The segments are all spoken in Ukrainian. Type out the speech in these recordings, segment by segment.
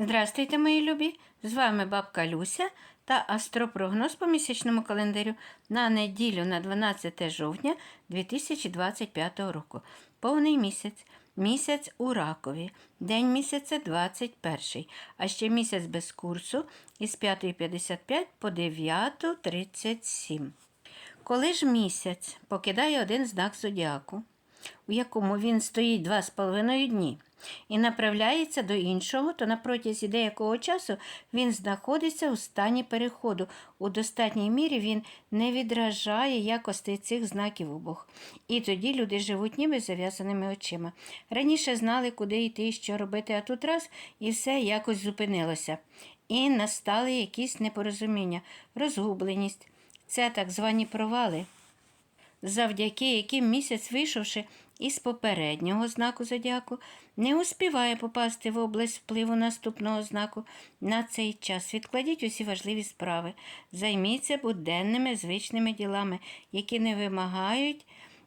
Здрастуйте, мої любі! З вами бабка Люся та астропрогноз по місячному календарю на неділю на 12 жовтня 2025 року. Повний місяць. Місяць у ракові. День місяця 21, а ще місяць без курсу із 5.55 по 9.37. Коли ж місяць покидає один знак зодіаку, у якому він стоїть два з половиною дні, і направляється до іншого, то на протязі деякого часу він знаходиться у стані переходу. У достатній мірі він не відражає якості цих знаків обох. І тоді люди живуть ніби зав'язаними очима. Раніше знали, куди йти і що робити, а тут раз і все якось зупинилося. І настали якісь непорозуміння, розгубленість. Це так звані провали завдяки яким місяць, вийшовши із попереднього знаку зодіаку, не успіває попасти в область впливу наступного знаку. На цей час відкладіть усі важливі справи, займіться буденними звичними ділами, які не вимагають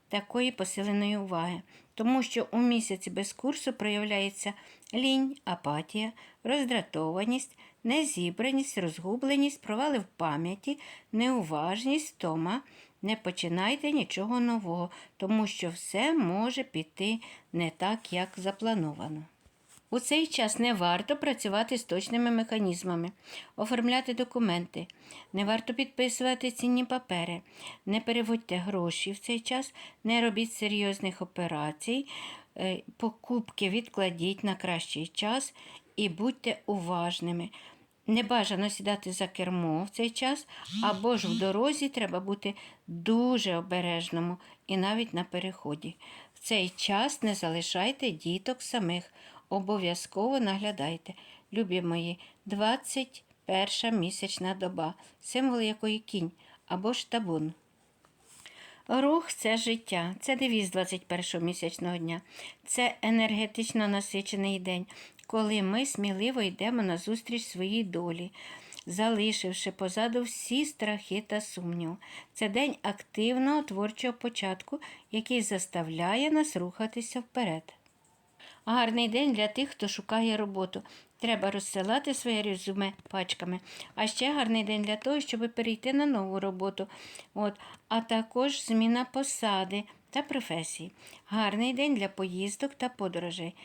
такої посиленої уваги. Тому що у місяці без курсу проявляється лінь, апатія, роздратованість, незібраність, розгубленість, провали в пам'яті, неуважність, втома. Не починайте нічого нового, тому що все може піти не так, як заплановано. У цей час не варто працювати з точними механізмами, оформляти документи, не варто підписувати цінні папери, не переводьте гроші в цей час, не робіть серйозних операцій, е, покупки відкладіть на кращий час і будьте уважними. Не бажано сідати за кермо в цей час, або ж в дорозі треба бути дуже обережному і навіть на переході. В цей час не залишайте діток самих, обов'язково наглядайте. Любі мої, 21 місячна доба, символ якої кінь або ж табун. Рух це життя, це девіз 21 місячного дня, це енергетично насичений день, коли ми сміливо йдемо назустріч своїй долі, залишивши позаду всі страхи та сумнів. Це день активного творчого початку, який заставляє нас рухатися вперед. Гарний день для тих, хто шукає роботу. Треба розсилати своє резюме пачками. А ще гарний день для того, щоб перейти на нову роботу. От. А також зміна посади та професії. Гарний день для поїздок та подорожей.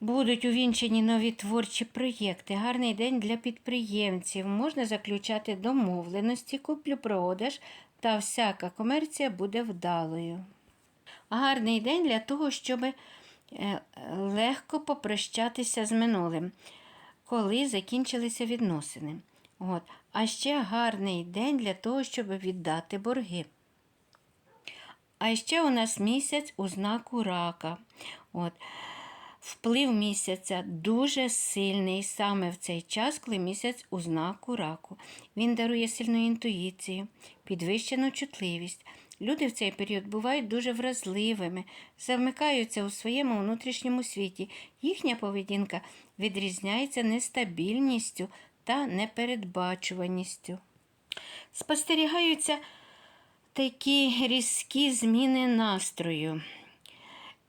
Будуть увінчені нові творчі проєкти. Гарний день для підприємців. Можна заключати домовленості, куплю-продаж та всяка комерція буде вдалою. Гарний день для того, щоб е, легко попрощатися з минулим, коли закінчилися відносини. От. А ще гарний день для того, щоб віддати борги. А ще у нас місяць у знаку рака. От. Вплив місяця дуже сильний саме в цей час, коли місяць у знаку раку. Він дарує сильну інтуїцію, підвищену чутливість. Люди в цей період бувають дуже вразливими, замикаються у своєму внутрішньому світі. Їхня поведінка відрізняється нестабільністю та непередбачуваністю. Спостерігаються такі різкі зміни настрою.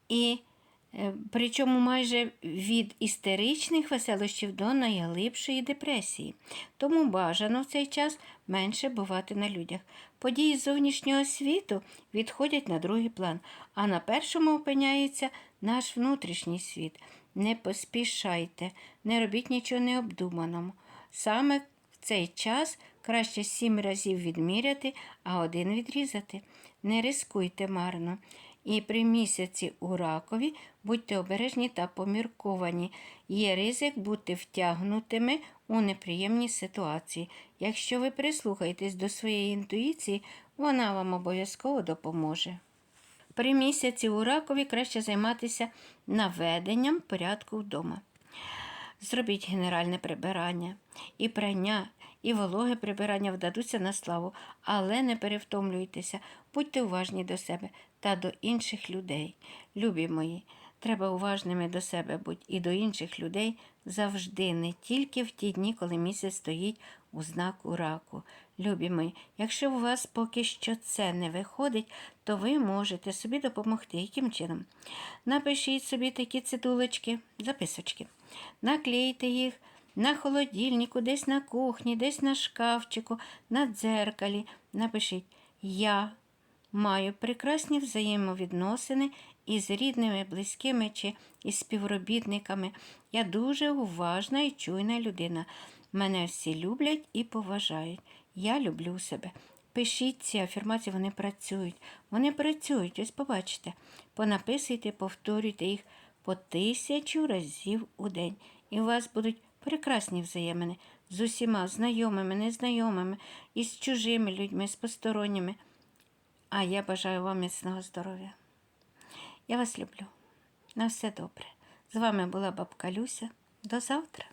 І Причому майже від істеричних веселощів до найглибшої депресії. Тому бажано в цей час менше бувати на людях. Події зовнішнього світу відходять на другий план, а на першому опиняється наш внутрішній світ. Не поспішайте, не робіть нічого необдуманому. Саме в цей час краще сім разів відміряти, а один відрізати. Не рискуйте марно. І при місяці у ракові будьте обережні та помірковані. Є ризик бути втягнутими у неприємні ситуації. Якщо ви прислухаєтесь до своєї інтуїції, вона вам обов'язково допоможе. При місяці у ракові краще займатися наведенням порядку вдома. Зробіть генеральне прибирання, і прання, і вологе прибирання вдадуться на славу, але не перевтомлюйтеся, будьте уважні до себе та до інших людей. Любі мої, треба уважними до себе бути і до інших людей завжди, не тільки в ті дні, коли місяць стоїть у знаку раку. Любі мої, якщо у вас поки що це не виходить, то ви можете собі допомогти. Яким чином? Напишіть собі такі цитулочки, записочки. Наклейте їх на холодильнику, десь на кухні, десь на шкафчику, на дзеркалі. Напишіть Я маю прекрасні взаємовідносини із рідними, близькими чи із співробітниками. Я дуже уважна і чуйна людина. Мене всі люблять і поважають. Я люблю себе. Пишіть ці афірмації, вони працюють. Вони працюють, ось побачите. Понаписуйте, повторюйте їх по тисячу разів у день. І у вас будуть прекрасні взаємини з усіма знайомими, незнайомими, із чужими людьми, з посторонніми. А я бажаю вам міцного здоров'я. Я вас люблю. На все добре. З вами була бабка Люся. До завтра.